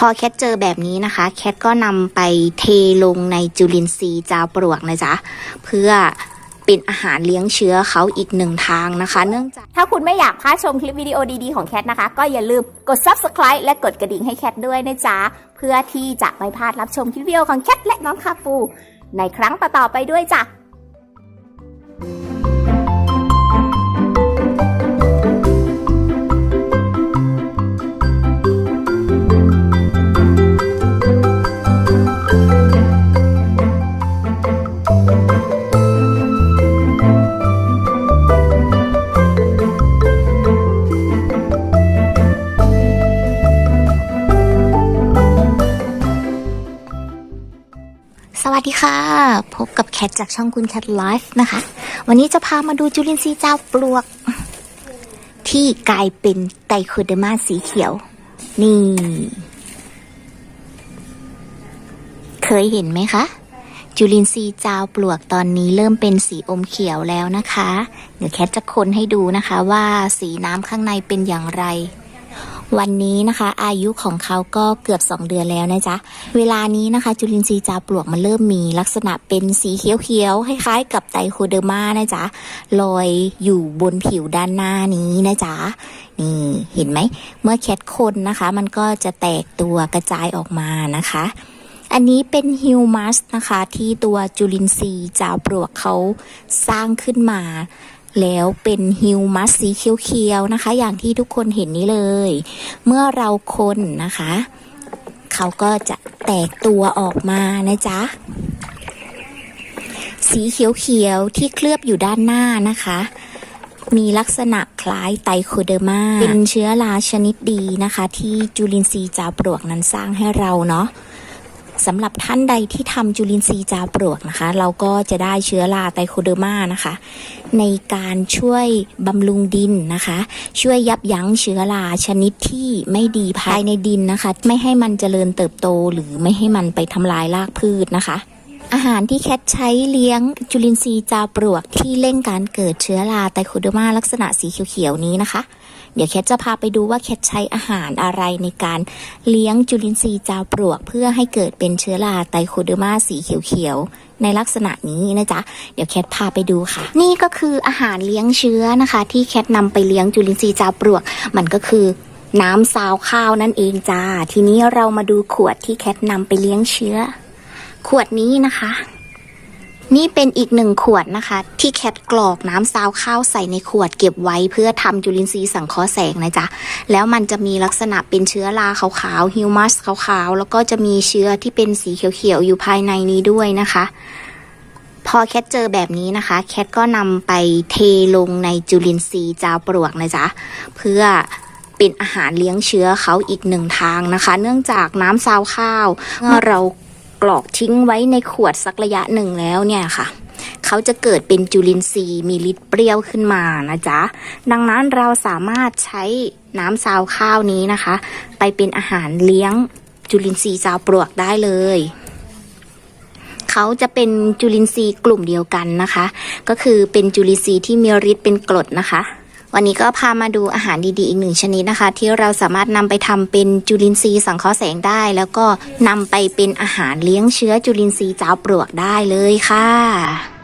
พอแคทเจอแบบนี้นะคะ แคทก็นำไปเทลงในจุลินทรีย์จาวปลวกนะจ๊ะ เพื่อเป็นอาหารเลี้ยงเชื้อเขาอีกหนึ่งทางนะคะ เนื่องจาก ถ้าคุณไม่อยากพลาดชมคลิปวิดีโอดีๆของแคทนะคะ ก็อย่าลืมกด subscribe และกดกระดิ่งให้แคทด้วยนะจ๊ะ เพื่อที่จะไม่พลาดรับชมคลิปวิดีโอของแคทและน้องคาปู ในครั้งต่อๆไปด้วยจ้ะ สวัสดีค่ะ พบกับแคทจากช่องคุณแคทไลฟ์นะคะ วันนี้จะพามาดูจุลินทรีย์เจ้าปลวก ที่กลายเป็นไตโคเดอร์มาสีเขียว นี่ เคยเห็นไหมคะ จุลินทรีย์จาปลวกตอนนี้เริ่มเป็นสีอมเขียวแล้วนะคะ เดี๋ยวแคทจะคนให้ดูนะคะว่าสีน้ำข้างในเป็นอย่างไร วันนี้นะคะ อายุของเขาก็เกือบ 2 เดือนแล้วนะจ๊ะ เวลานี้นะคะ จุลินทรีย์จาวปลวกมันเริ่มมีลักษณะเป็นสีเขียวๆคล้ายๆกับไตโคเดอร์มานะจ๊ะลอยอยู่บนผิวด้านหน้านี้นะจ๊ะนี่เห็นไหม เมื่อแคทคนนะคะ มันก็จะแตกตัวกระจายออกมานะคะ อันนี้เป็นฮิวมัสนะคะ ที่ตัวจุลินทรีย์จาวปลวกเขาสร้างขึ้นมา แล้วเป็นฮิวมัสสีเขียวๆนะคะ อย่างที่ทุกคนเห็นนี้เลย เมื่อเราคนนะคะ เขาก็จะแตกตัวออกมานะจ๊ะ สีเขียวๆที่เคลือบอยู่ด้านหน้านะคะมีลักษณะคล้ายไตโคเดอร์มา เป็นเชื้อราชนิดดีนะคะ ที่จุลินทรีย์จาวปลวกนั้นสร้างให้เราเนาะ สำหรับท่านใดที่ทำจุลินทรีย์จาปลวกนะคะ เราก็จะได้เชื้อราไตโคเดอร์มานะคะ ในการช่วยบำรุงดินนะคะ ช่วยยับยั้งเชื้อราชนิดที่ไม่ดีภายในดินนะคะ ไม่ให้มันเจริญเติบโตหรือไม่ให้มันไปทำลายรากพืชนะคะอาหารที่แคทใช้เลี้ยงจุลินทรีย์จาปลวกที่เร่งการเกิดเชื้อราไตโคเดอร์มาลักษณะสีเขียวๆนี้นะคะ เดี๋ยวแคทจะพาไปดูว่าแคทใช้อาหารอะไรในการเลี้ยงจุลินทรีย์จาวปลวก เพื่อให้เกิดเป็นเชื้อราไตโคเดอร์มาสีเขียวๆ ในลักษณะนี้นะจ๊ะ เดี๋ยวแคทพาไปดูค่ะ นี่ก็คืออาหารเลี้ยงเชื้อนะคะ ที่แคทนำไปเลี้ยงจุลินทรีย์จาวปลวก มันก็คือน้ำซาวข้าวนั่นเองจ้า ทีนี้เรามาดูขวดที่แคทนำไปเลี้ยงเชื้อ ขวดนี้นะคะ นี่เป็นอีกหนึ่งขวดนะคะ ที่แคทกรอกน้ำซาวข้าวใส่ในขวดเก็บไว้เพื่อทำจุลินทรีย์สังเคราะห์แสงนะจ๊ะ แล้วมันจะมีลักษณะเป็นเชื้อราขาวๆฮิวมัสขาวๆ แล้วก็จะมีเชื้อที่เป็นสีเขียวๆ อยู่ภายในนี้ด้วยนะคะ พอแคทเจอแบบนี้นะคะ แคทก็นำไปเทลงในจุลินทรีย์จาวปลวกนะจ๊ะ เพื่อเป็นอาหารเลี้ยงเชื้อเขาอีกหนึ่งทางนะคะ เนื่องจากน้ำซาวข้าวเมื่อเรา กรอกทิ้งไว้ในขวดสักระยะหนึ่งแล้วเนี่ยค่ะเขาจะเกิดเป็นจุลินทรีย์มีฤทธิ์เปรี้ยวขึ้นมานะจ๊ะ ดังนั้นเราสามารถใช้น้ำซาวข้าวนี้นะคะ ไปเป็นอาหารเลี้ยงจุลินทรีย์จาวปลวกได้เลยเขาจะเป็นจุลินทรีย์กลุ่มเดียวกันนะคะ ก็คือเป็นจุลินทรีย์ที่มีฤทธิ์เป็นกรดนะคะ วันนี้ก็พามาดูอาหารดีๆ อีกหนึ่งชนิดนะคะ ที่เราสามารถนำไปทำเป็นจุลินทรีย์สังเคราะห์แสงได้ แล้วก็นำไปเป็นอาหารเลี้ยงเชื้อจุลินทรีย์จ้าวปลวกได้เลยค่ะ